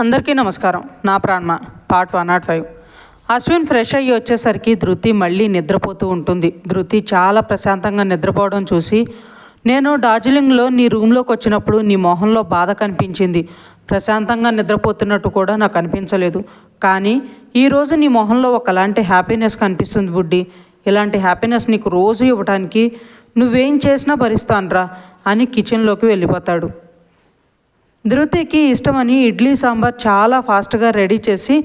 అందరికీ నమస్కారం. నా ప్రాణమ? Part one not five. Ashwin fresh అయ్యి వచ్చేసరికి ధృతి మళ్ళీ నిద్రపోతూ ఉంటుంది. ధృతి చాలా ప్రశాంతంగా నిద్రపోవడం చూసి నేను డార్జిలింగ్లో నీ రూమ్లోకి వచ్చినప్పుడు నీ మొహంలో బాధ కనిపించింది. ప్రశాంతంగా నిద్రపోతున్నట్టు కూడా నాకు అనిపించలేదు. కానీ ఈరోజు నీ మొహంలో ఒకలాంటి హ్యాపీనెస్ కనిపిస్తుంది బుడ్డి. ఇలాంటి హ్యాపీనెస్ నీకు రోజు ఇవ్వడానికి నువ్వేం చేసినా భరిస్తానురా అని కిచెన్లోకి వెళ్ళిపోతాడు. ధృతికి ఇష్టమని ఇడ్లీ సాంబార్ చాలా ఫాస్ట్గా రెడీ చేసి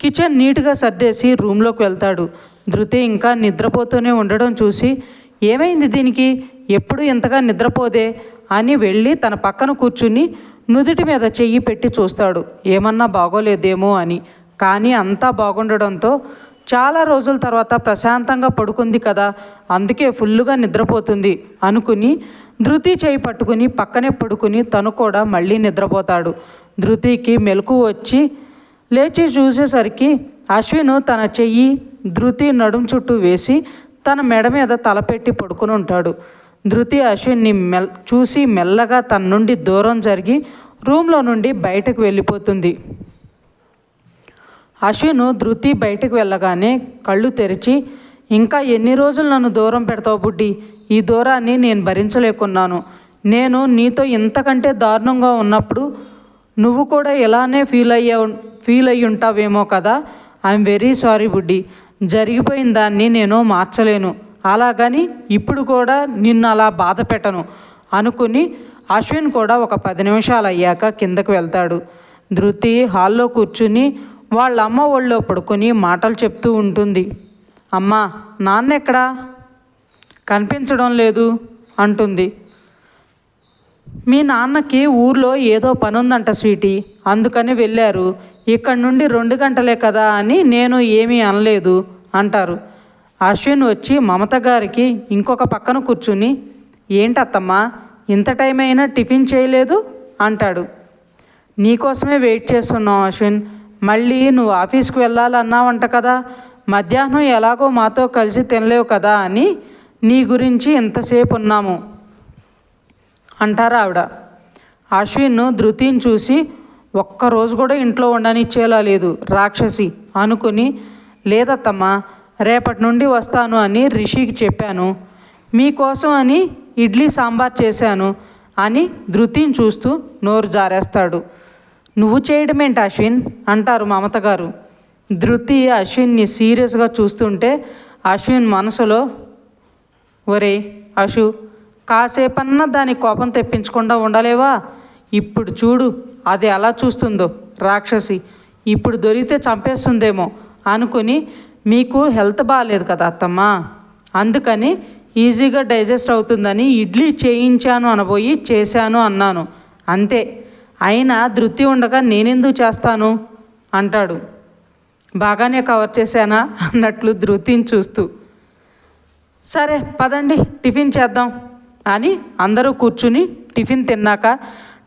కిచెన్ నీట్గా సర్దేసి రూమ్లోకి వెళ్తాడు. ధృతి ఇంకా నిద్రపోతూనే ఉండడం చూసి ఏమైంది దీనికి? ఎప్పుడు ఇంతగా నిద్రపోదే? అని వెళ్ళి తన పక్కన కూర్చుని నుదుటి మీద చెయ్యి పెట్టి చూస్తాడు. ఏమన్నా బాగోలేదేమో అని. కానీ అంతా బాగుండడంతో చాలా రోజుల తర్వాత ప్రశాంతంగా పడుకుంది కదా అందుకే ఫుల్లుగా నిద్రపోతుంది అనుకుని ధృతి చేయి పట్టుకుని పక్కనే పడుకుని తను కూడా మళ్ళీ నిద్రపోతాడు. ధృతికి మెలకు వచ్చి లేచి చూసేసరికి అశ్విను తన చెయ్యి ధృతి నడుం చుట్టూ వేసి తన మెడ మీద తలపెట్టి పడుకుని ఉంటాడు. ధృతి అశ్విన్ని మెల్ చూసి మెల్లగా తన నుండి దూరం జరిగి రూమ్లో నుండి బయటకు వెళ్ళిపోతుంది. అశ్విన్ ధృతి బయటకు వెళ్ళగానే కళ్ళు తెరిచి ఇంకా ఎన్ని రోజులు నన్ను దూరం పెడతావు బుడ్డి? ఈ దూరాన్ని నేను భరించలేకున్నాను. నేను నీతో ఇంతకంటే దారుణంగా ఉన్నప్పుడు నువ్వు కూడా ఇలానే ఫీల్ అయ్యా ఫీల్ అయ్యి ఉంటావేమో కదా? ఐఎమ్ వెరీ సారీ బుడ్డి. జరిగిపోయిన దాన్ని నేను మార్చలేను. అలాగని ఇప్పుడు కూడా నిన్ను అలా బాధ పెట్టను అనుకుని అశ్విన్ కూడా ఒక పది నిమిషాలు అయ్యాక కిందకు వెళ్తాడు. ధృతి హాల్లో కూర్చుని వాళ్ళ అమ్మ ఒళ్ళో పడుకొని మాటలు చెప్తూ ఉంటుంది. అమ్మా నాన్న ఎక్కడా కనిపించడం లేదు అంటుంది. మీ నాన్నకి ఊర్లో ఏదో పని ఉందంట స్వీటీ అందుకని వెళ్ళారు. ఇక్కడ నుండి రెండు గంటలే కదా అని నేను ఏమీ అనలేదు అంటారు. అశ్విన్ వచ్చి మమత గారికి ఇంకొక పక్కన కూర్చుని ఏంటత్తమ్మా ఇంత టైం అయినా టిఫిన్ చేయలేదు? అంటాడు. నీకోసమే వెయిట్ చేస్తున్నాం అశ్విన్. మళ్ళీ నువ్వు ఆఫీస్కి వెళ్ళాలన్నావంట కదా. మధ్యాహ్నం ఎలాగో మాతో కలిసి తినలేవు కదా అని నీ గురించి ఇంతసేపు ఉన్నాము అంటారు ఆవిడ. అశ్విన్ ధృతిని చూసి ఒక్కరోజు కూడా ఇంట్లో ఉండనిచ్చేలా లేదు. రాక్షసి అనుకుని లేదత్తమ్మా రేపటి నుండి వస్తాను అని రిషికి చెప్పాను. మీకోసం అని ఇడ్లీ సాంబార్ చేశాను అని ధృతిని చూస్తూ నోరు జారేస్తాడు. నువ్వు చేయడమేంటి అశ్విన్? అంటారు మమత గారు ధృతి అశ్విన్ని సీరియస్గా చూస్తుంటే అశ్విన్ మనసులో ఒరే అశు కాసేపన్నా దాని కోపం తెప్పించకుండా ఉండలేవా? ఇప్పుడు చూడు అది ఎలా చూస్తుందో రాక్షసి. ఇప్పుడు దొరికితే చంపేస్తుందేమో అనుకుని మీకు హెల్త్ బాగాలేదు కదా అత్తమ్మ. అందుకని ఈజీగా డైజెస్ట్ అవుతుందని ఇడ్లీ చేయించాను అనబోయి చేశాను అన్నాను. అంతే. అయినా ధృతి ఉండగా నేనెందుకు చేస్తాను? అంటాడు. బాగానే కవర్ చేశానా? అన్నట్లు ధృతిని చూస్తూ. సరే పదండి టిఫిన్ చేద్దాం అని అందరూ కూర్చుని టిఫిన్ తిన్నాక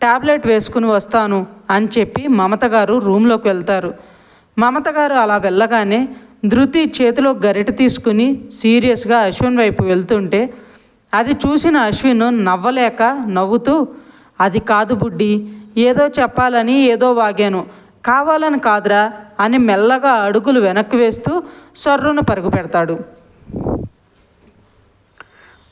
ట్యాబ్లెట్ వేసుకుని వస్తాను అని చెప్పి మమత గారు రూమ్లోకి వెళ్తారు. మమత గారు అలా వెళ్ళగానే ధృతి చేతిలో గరిట తీసుకుని సీరియస్గా అశ్విన్ వైపు వెళ్తుంటే అది చూసిన అశ్విన్ నవ్వలేక నవ్వుతూ అది కాదు బుడ్డి ఏదో చెప్పాలని ఏదో వాగాను. కావాలని కాదురా అని మెల్లగా అడుగులు వెనక్కి వేస్తూ సర్రును పరుగు పెడతాడు.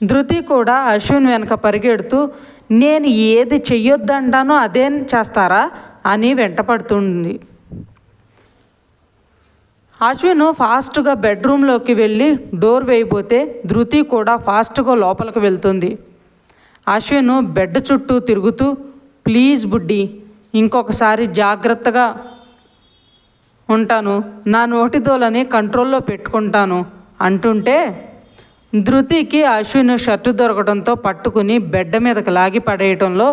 ధృతి కూడా అశ్విన్ వెనక పరిగెడుతూ నేను ఏది చెయ్యొద్దంటానో అదే చేస్తారా? అని వెంటపడుతుంది. అశ్విన్ ఫాస్ట్గా బెడ్రూమ్లోకి వెళ్ళి డోర్ వేయబోతే ధృతి కూడా ఫాస్ట్గా లోపలికి వెళ్తుంది. అశ్విన్ బెడ్ చుట్టూ తిరుగుతూ ప్లీజ్ బుడ్డి ఇంకొకసారి జాగ్రత్తగా ఉంటాను. నా నోటిదోలని కంట్రోల్లో పెట్టుకుంటాను అంటుంటే ధృతికి అశ్విన్ షర్టు దొరకడంతో పట్టుకుని బెడ్ మీదకి లాగి పడేయటంలో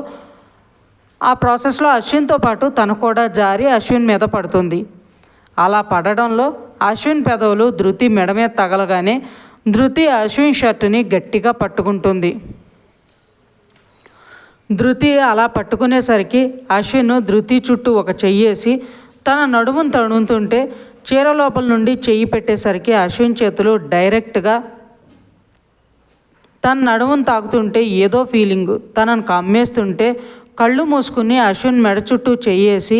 ఆ ప్రాసెస్లో అశ్విన్తో పాటు తను కూడా జారి అశ్విన్ మీద పడుతుంది. అలా పడడంలో అశ్విన్ పెదవులు ధృతి మెడ మీద తగలగానే ధృతి అశ్విన్ షర్టుని గట్టిగా పట్టుకుంటుంది. ధృతి అలా పట్టుకునేసరికి అశ్విన్ ధృతి చుట్టూ ఒక చెయ్యేసి తన నడుమును తణుతుంటే చీర లోపల నుండి చెయ్యి పెట్టేసరికి అశ్విన్ చేతులు డైరెక్ట్గా తన నడుమును తాకుతుంటే ఏదో ఫీలింగ్ తనను కమ్మేస్తుంటే కళ్ళు మూసుకుని అశ్విన్ మెడ చుట్టూ చెయ్యేసి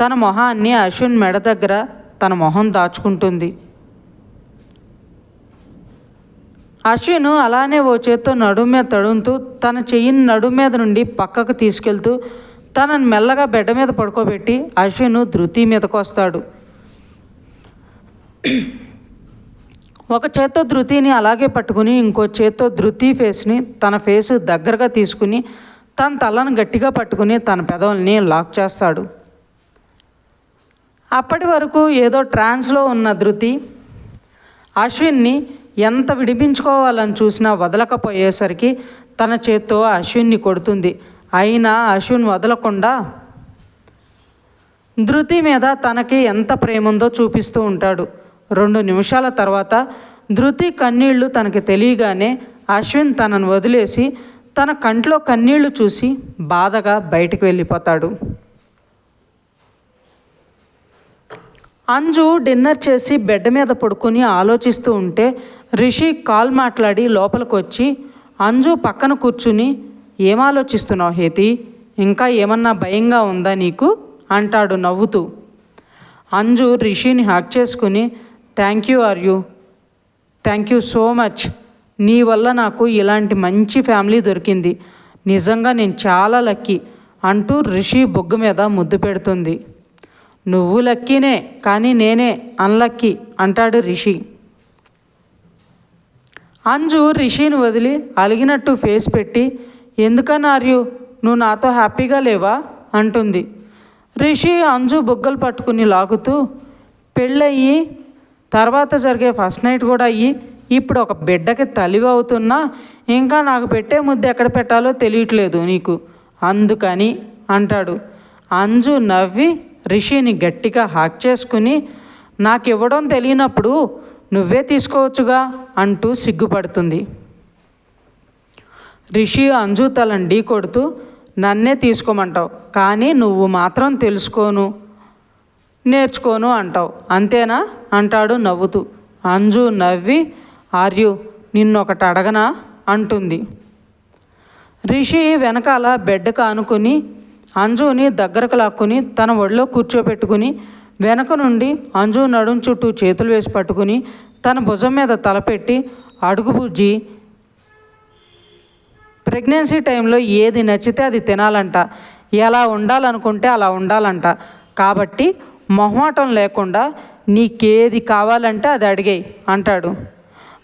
తన మొహాన్ని అశ్విన్ మెడ దగ్గర తన మొహం దాచుకుంటుంది. అశ్విన్ అలానే ఓ చేత్తో నడుము మీద తడుముతూ తన చెయ్యిని నడుము మీద నుండి పక్కకు తీసుకెళ్తూ తనను మెల్లగా బెడ్ మీద పడుకోబెట్టి అశ్విన్ ధృతి మీదకు వస్తాడు. ఒక చేత్తో ధృతిని అలాగే పట్టుకుని ఇంకో చేత్తో ధృతి ఫేస్ని తన ఫేస్ దగ్గరగా తీసుకుని తన తలను గట్టిగా పట్టుకుని తన పెదవుల్ని లాక్ చేస్తాడు. అప్పటి వరకు ఏదో ట్రాన్స్లో ఉన్న ధృతి అశ్విన్ని ఎంత విడిపించుకోవాలని చూసినా వదలకపోయేసరికి తన చేత్తో అశ్విన్ని కొడుతుంది. అయినా అశ్విన్ వదలకుండా ధృతి మీద తనకి ఎంత ప్రేమ ఉందో చూపిస్తూ ఉంటాడు. రెండు నిమిషాల తర్వాత ధృతి కన్నీళ్ళు తనకి తెలియగానే అశ్విన్ తనను వదిలేసి తన కంట్లో కన్నీళ్ళు చూసి బాధగా బయటికి వెళ్ళిపోతాడు. అంజు డిన్నర్ చేసి బెడ్ మీద పడుకుని ఆలోచిస్తూ ఉంటే రిషి కాల్ మాట్లాడి లోపలికి వచ్చి అంజు పక్కన కూర్చుని ఏం ఆలోచిస్తున్నావు హేతి? ఇంకా ఏమన్నా భయంగా ఉందా నీకు? అంటాడు నవ్వుతూ. అంజు రిషిని హ్యాక్ చేసుకుని thank you are you thank you so much. నీ వల్ల నాకు ఇలాంటి మంచి ఫ్యామిలీ దొరికింది. నిజంగా నేను చాలా లక్కీ అంటూ రిషి బొగ్గు మీద ముద్దు పెడుతుంది. నువ్వు లక్కీనే కానీ నేనే అన్లక్కీ అంటాడు రిషి. అంజు రిషిని వదిలి అలిగినట్టు ఫేస్ పెట్టి ఎందుకని నువ్వు నాతో హ్యాపీగా లేవా? అంటుంది. రిషి అంజు బుగ్గలు పట్టుకుని లాగుతూ పెళ్ళయ్యి తర్వాత జరిగే ఫస్ట్ నైట్ కూడా అయ్యి ఇప్పుడు ఒక బిడ్డకి తలివి అవుతున్నా ఇంకా నాకు పెట్టే ముద్ద ఎక్కడ పెట్టాలో తెలియట్లేదు నీకు. అందుకని అంటాడు. అంజు నవ్వి రిషిని గట్టిగా హాక్ చేసుకుని నాకు ఇవ్వడం తెలియనప్పుడు నువ్వే తీసుకోవచ్చుగా అంటూ సిగ్గుపడుతుంది. రిషి అంజు తలను ఢీ కొడుతూ నన్నే తీసుకోమంటావు కానీ నువ్వు మాత్రం తెలుసుకోను నేర్చుకోను అంటావు. అంతేనా? అంటాడు నవ్వుతూ. అంజు నవ్వి ఆర్యు నిన్నొకటి అడగనా? అంటుంది. రిషి వెనకాల బెడ్ కానుకుని అంజుని దగ్గరకు లాక్కుని తన ఒళ్ళో కూర్చోపెట్టుకుని వెనక నుండి అంజు నడుం చుట్టూ చేతులు వేసి పట్టుకుని తన భుజం మీద తలపెట్టి అడుగు బుజ్జి ప్రెగ్నెన్సీ టైంలో ఏది నచ్చితే అది తినాలంట. ఎలా ఉండాలనుకుంటే అలా ఉండాలంట. కాబట్టి మొహమాటం లేకుండా నీకేది కావాలంటే అది అడిగేయి అంటాడు.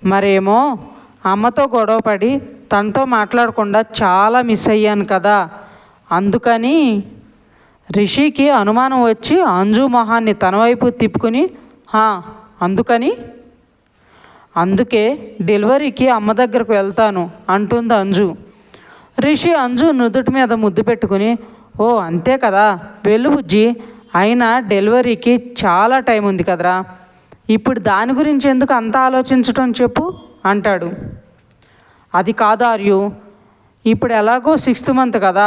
మరేమో అమ్మతో గొడవపడి తనతో మాట్లాడకుండా చాలా మిస్ అయ్యాను కదా. అందుకని రిషికి అనుమానం వచ్చి అంజు మొహాన్ని తన వైపు తిప్పుకుని "హా, అందుకని? అందుకే డెలివరీకి అమ్మ దగ్గరకు వెళ్తాను అంటుంది అంజు. రిషి అంజు నుదుటి మీద ముద్దు పెట్టుకుని ఓ అంతే కదా వెళ్ళు బుజ్జి అయినా డెలివరీకి చాలా టైం ఉంది కదరా ఇప్పుడు దాని గురించి ఎందుకు అంత ఆలోచించటం చెప్పు అంటాడు. అది కాదు ఆర్యు ఇప్పుడు ఎలాగో సిక్స్త్ మంత్ కదా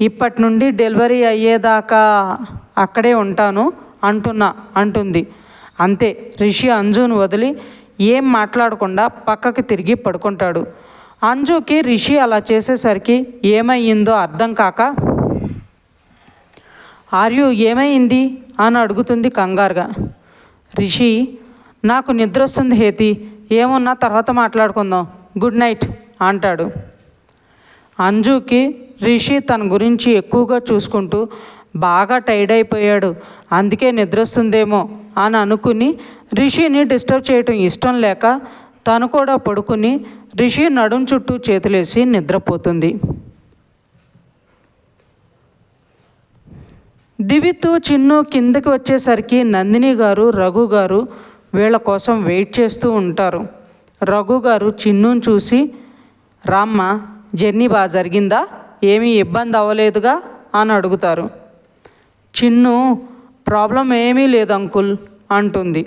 ఇప్పటి నుండి డెలివరీ అయ్యేదాకా అక్కడే ఉంటాను అంటున్నా అంటుంది. అంతే రిషి అంజును వదిలి ఏం మాట్లాడకుండా పక్కకి తిరిగి పడుకుంటాడు. అంజుకి రిషి అలా చేసేసరికి ఏమయ్యిందో అర్థం కాక ఆర్యు ఏమైంది? అని అడుగుతుంది కంగారుగా. రిషి నాకు నిద్ర వస్తుంది హేతి ఏమున్నా తర్వాత మాట్లాడుకుందాం గుడ్ నైట్ అంటాడు. అంజుకి రిషి తన గురించి ఎక్కువగా చూసుకుంటూ బాగా టైర్డ్ అయిపోయాడు అందుకే నిద్రస్తుందేమో అని అనుకుని రిషిని డిస్టర్బ్ చేయటం ఇష్టం లేక తను కూడా పడుకుని రిషి నడుం చుట్టూ చేతులేసి నిద్రపోతుంది. దివితు చిన్ను కిందకి వచ్చేసరికి నందిని గారు రఘు గారు వీళ్ళ కోసం వెయిట్ చేస్తూ ఉంటారు. రఘు గారు చిన్నును చూసి రామ్మ జర్నీ బాగా జరిగిందా? ఏమీ ఇబ్బంది అవ్వలేదుగా అని అడుగుతారు. చిన్ను ప్రాబ్లం ఏమీ లేదు అంకుల్ అంటుంది.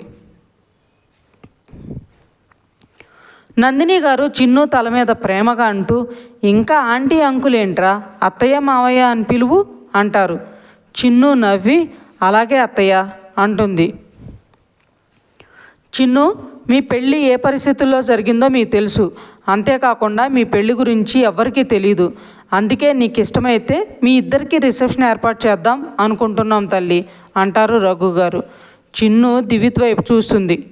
నందిని గారు చిన్ను తల మీద ప్రేమగా అంటూ ఇంకా ఆంటీ అంకుల్ ఏంట్రా? అత్తయ్య మావయ్య అని పిలువు? అంటారు. చిన్ను నవ్వి అలాగే అత్తయ్య అంటుంది. చిన్ను మీ పెళ్ళి ఏ పరిస్థితుల్లో జరిగిందో మీకు తెలుసు. అంతేకాకుండా మీ పెళ్ళి గురించి ఎవ్వరికీ తెలీదు. అందుకే నీకు ఇష్టమైతే మీ ఇద్దరికి రిసెప్షన్ ఏర్పాటు చేద్దాం అనుకుంటున్నాం తల్లి అంటారు రఘు గారు. చిన్ను దివిత్ వైపు చూస్తుంది.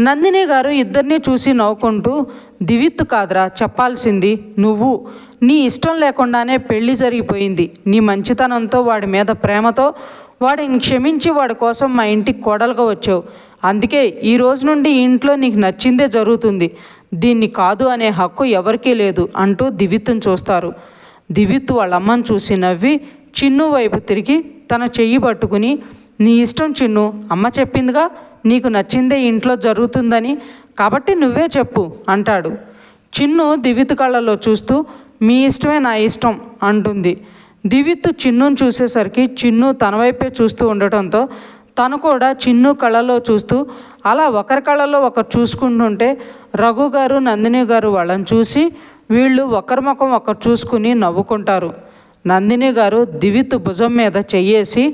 నందిని గారు ఇద్దరిని చూసి నవ్వుకుంటూ దివిత్తు కాదురా చెప్పాల్సింది నువ్వు. నీ ఇష్టం లేకుండానే పెళ్ళి జరిగిపోయింది. నీ మంచితనంతో వాడి మీద ప్రేమతో వాడిని క్షమించి వాడి కోసం మా ఇంటికి కోడలుగా వచ్చావు. అందుకే ఈ రోజు నుండి ఇంట్లో నీకు నచ్చిందే జరుగుతుంది. దీన్ని కాదు అనే హక్కు ఎవరికీ లేదు అంటూ దివిత్తును చూస్తారు. దివిత్తు వాళ్ళ అమ్మని చూసి నవ్వి చిన్ను వైపు తిరిగి తన చెయ్యి పట్టుకుని నీ ఇష్టం చిన్ను అమ్మ చెప్పిందిగా నీకు నచ్చిందే ఇంట్లో జరుగుతుందని కాబట్టి నువ్వే చెప్పు అంటాడు. చిన్ను దివిత్ కళ్ళలో చూస్తూ మీ ఇష్టమే నా ఇష్టం అంటుంది. దివిత్తు చిన్నును చూసేసరికి చిన్ను తన వైపే చూస్తూ ఉండటంతో తను కూడా చిన్ను కళ్ళలో చూస్తూ అలా ఒకరి కళ్ళలో ఒకరు చూసుకుంటుంటే రఘు గారు నందిని గారు వాళ్ళని చూసి వీళ్ళు ఒకరి ముఖం ఒకరు చూసుకుని నవ్వుకుంటారు. నందిని గారు దివిత్తు భుజం మీద చెయ్యేసి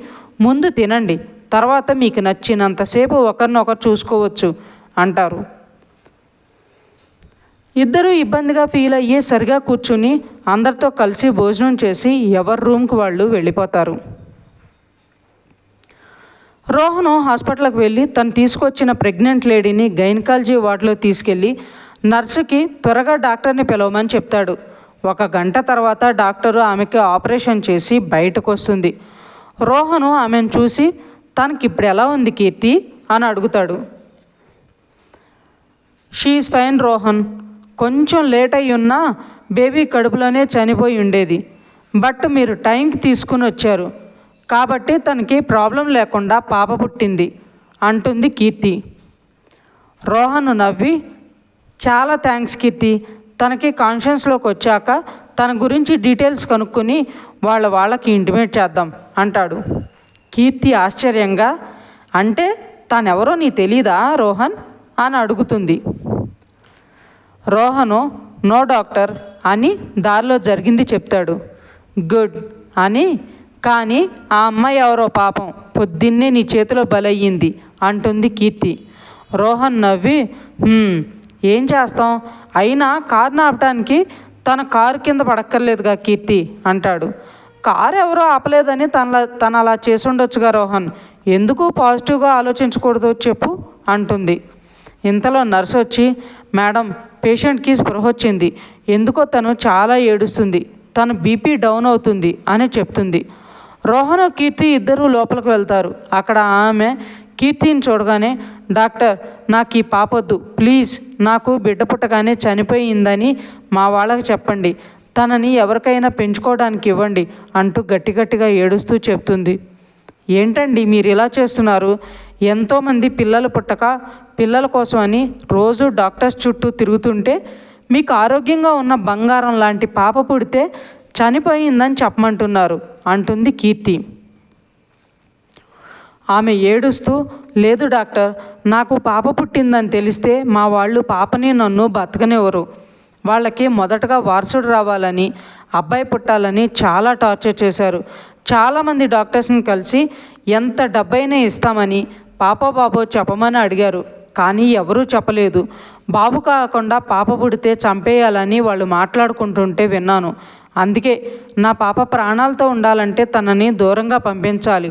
ముందు తినండి తర్వాత మీకు నచ్చినంతసేపు ఒకరినొకరు చూసుకోవచ్చు అంటారు. ఇద్దరూ ఇబ్బందిగా ఫీల్ అయ్యి సరిగా కూర్చుని అందరితో కలిసి భోజనం చేసి ఎవరి రూమ్కి వాళ్ళు వెళ్ళిపోతారు. రోహను హాస్పిటల్కి వెళ్ళి తను తీసుకొచ్చిన ప్రెగ్నెంట్ లేడీని గైనకాలజీ వార్డులో తీసుకెళ్ళి నర్సుకి త్వరగా డాక్టర్ని పిలవమని చెప్తాడు. ఒక గంట తర్వాత డాక్టరు ఆమెకి ఆపరేషన్ చేసి బయటకు వస్తుంది రోహను ఆమెను చూసి తనకి ఇప్పుడు ఎలా ఉంది కీర్తి? అని అడుగుతాడు. She's fine Rohan. కొంచెం లేట్ అయి ఉన్నా బేబీ కడుపులోనే చనిపోయి ఉండేది. బట్ మీరు టైంకి తీసుకుని వచ్చారు. కాబట్టి తనకి ప్రాబ్లం లేకుండా పాప పుట్టింది అంటుంది కీర్తి. రోహన్ నవ్వి చాలా థ్యాంక్స్ కీర్తి. తనకి కాన్షియన్స్లోకి వచ్చాక తన గురించి డీటెయిల్స్ కనుక్కొని వాళ్ళ వాళ్ళకి ఇంటిమేట్ చేద్దాం అంటాడు. కీర్తి ఆశ్చర్యంగా అంటే తానెవరో నీ తెలీదా రోహన్? అని అడుగుతుంది. రోహను నో డాక్టర్ అని దారిలో జరిగింది చెప్తాడు. గుడ్ అని కానీ ఆ అమ్మాయి ఎవరో పాపం పొద్దున్నే నీ చేతిలో బలయ్యింది అంటుంది కీర్తి. రోహన్ నవ్వి ఏం చేస్తాం? అయినా కారు ఆపడానికి తన కారు కింద పడక్కర్లేదుగా కీర్తి అంటాడు. కారు ఎవరో ఆపలేదని తన తను అలా చేసి ఉండొచ్చుగా రోహన్. ఎందుకు పాజిటివ్గా ఆలోచించకూడదు చెప్పు అంటుంది. ఇంతలో నర్సు వచ్చి మేడం పేషెంట్కి స్పృహ వచ్చింది. ఎందుకో తను చాలా ఏడుస్తుంది. తన బీపీ డౌన్ అవుతుంది అని చెప్తుంది. రోహన్ కీర్తి ఇద్దరూ లోపలికి వెళ్తారు. అక్కడ ఆమె కీర్తిని చూడగానే డాక్టర్ నాకు ఈ పాపొద్దు ప్లీజ్ నాకు బిడ్డ పుట్టగానే చనిపోయిందని మా వాళ్ళకి చెప్పండి. తనని ఎవరికైనా పెంచుకోవడానికి ఇవ్వండి అంటూ గట్టి గట్టిగా ఏడుస్తూ చెప్తుంది. ఏంటండి మీరు ఇలా చేస్తున్నారు? ఎంతోమంది పిల్లలు పుట్టక పిల్లల కోసమని రోజు డాక్టర్స్ చుట్టూ తిరుగుతుంటే మీకు ఆరోగ్యంగా ఉన్న బంగారం లాంటి పాప పుడితే చనిపోయిందని చెప్పమంటున్నారు అంటుంది కీర్తి. ఆమె ఏడుస్తూ లేదు డాక్టర్ నాకు పాప పుట్టిందని తెలిస్తే మా వాళ్ళు పాపని నన్ను బతకనివ్వరు. వాళ్ళకి మొదటగా వారసుడు రావాలని అబ్బాయి పుట్టాలని చాలా టార్చర్ చేశారు. చాలామంది డాక్టర్స్ని కలిసి ఎంత డబ్బైనా ఇస్తామని పాప బాబో చెప్పమని అడిగారు. కానీ ఎవరూ చెప్పలేదు. బాబు కాకుండా పాప పుడితే చంపేయాలని వాళ్ళు మాట్లాడుకుంటుంటే విన్నాను. అందుకే నా పాప ప్రాణాలతో ఉండాలంటే తనని దూరంగా పంపించాలి.